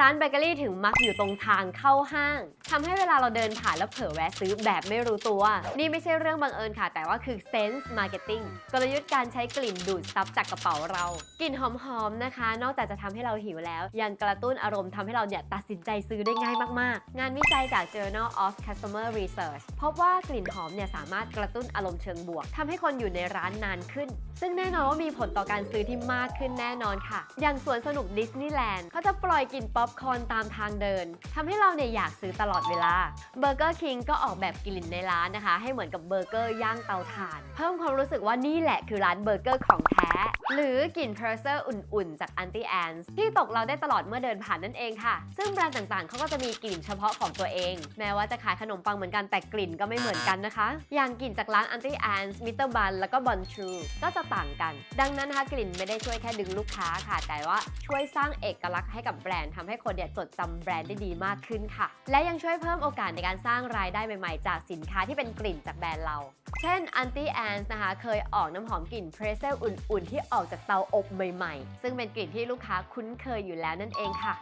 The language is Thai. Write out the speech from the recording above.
ร้านเบเกอรี่ถึงมักอยู่ตรงทางเข้าห้าง ทำให้เวลาเราเดินผ่านแล้วเผลอแวะซื้อแบบไม่รู้ตัว นี่ไม่ใช่เรื่องบังเอิญค่ะ แต่ว่าคือ sense marketing กลยุทธ์การใช้กลิ่นดูดซับจากกระเป๋าเรา กลิ่นหอมๆนะคะ นอกจากจะทำให้เราหิวแล้ว ยังกระตุ้นอารมณ์ทำให้เราเนี่ยตัดสินใจซื้อได้ง่ายมากๆ งานวิจัยจาก Journal of Customer Research พบว่ากลิ่นหอมเนี่ยสามารถกระตุ้นอารมณ์เชิงบวกทำให้คนอยู่ในร้านนานขึ้น ซึ่งแน่นอนว่ามีผลต่อการซื้อที่มากขึ้นแน่นอนค่ะ อย่างสวนสนุกดิสนีย์แลนด์เขาจะปล่อยกลิ่นป๊อปคอร์นตามทางเดินทำให้เราเนี่ยอยากซื้อตลอดเวลาเบอร์เกอร์คิงก็ออกแบบกลิ่นในร้านนะคะ ให้เหมือนกับเบอร์เกอร์ย่างเตาถ่าน เพิ่มความรู้สึกว่านี่แหละคือร้านเบอร์เกอร์ของแท้ หรือกลิ่นเพรสเซอร์อุ่นๆ จาก Anti Ants ที่ตกเราได้ตลอดเมื่อเดินผ่านนั่นเองค่ะ ซึ่งแบรนด์ต่างๆเขาก็จะมีกลิ่นเฉพาะของตัวเอง แม้ว่าจะขายขนมปังเหมือนกันแต่กลิ่นก็ไม่เหมือนกันนะคะ อย่างกลิ่นจากร้าน Anti Ants Mr. Bun แล้วก็ Bon True ก็จะต่างกัน ดังนั้นนะคะกลิ่นไม่ได้ช่วยแค่ดึงลูกค้าค่ะ แต่ว่าช่วยสร้างเอกลักษณ์ให้กับแบรนด์ทำให้คนเนี่ยจดจำแบรนด์ได้ดีมากขึ้นค่ะ และยังช่วยเพิ่มโอกาสในการสร้างรายได้ใหม่ๆ จากสินค้าที่เป็นกลิ่นจากแบรนด์เรา เช่น Anti Ants นะคะ เคยออกน้ำหอมกลิ่นเพรสเซลอุ่นๆ ที่ออกจากเตาอบใหม่ๆ ซึ่งเป็นกลิ่นที่ลูกค้าคุ้นเคยอยู่แล้วนั่นเองค่ะ